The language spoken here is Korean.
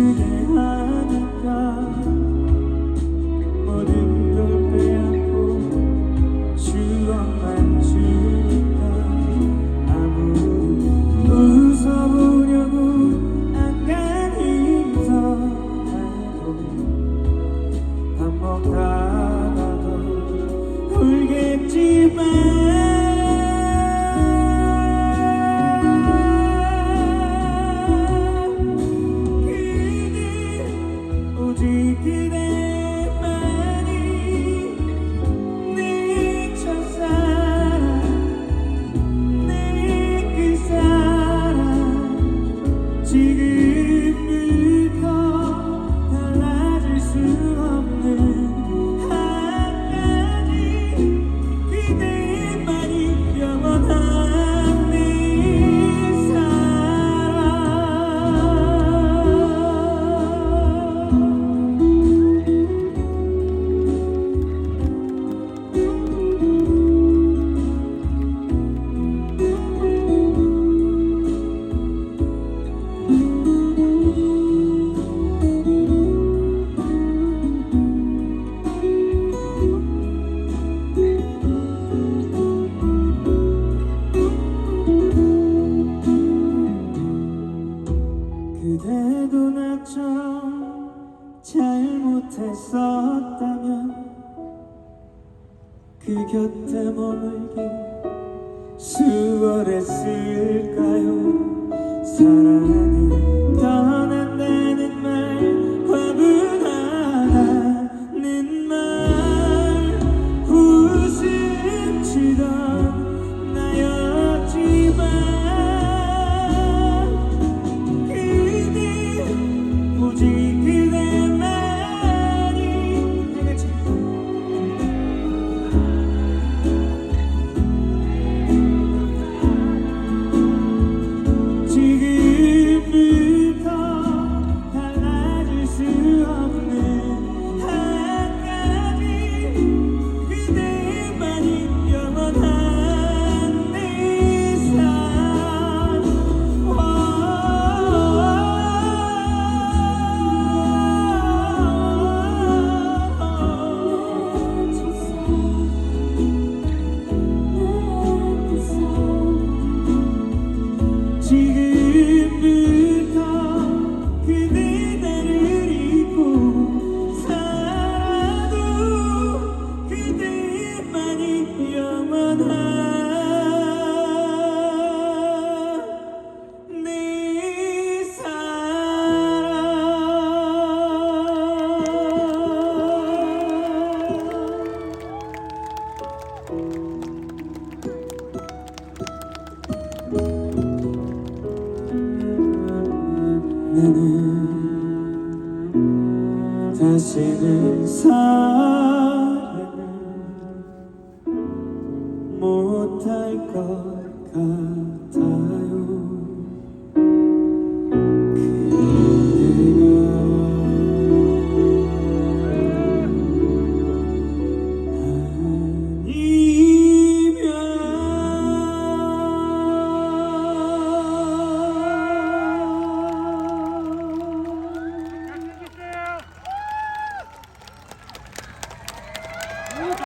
Yeah. 그대도 나처럼 잘못했었다면 그 곁에 머물게 수월했을까요? 사랑하 나는 다시는 사랑을 못할 것 같아.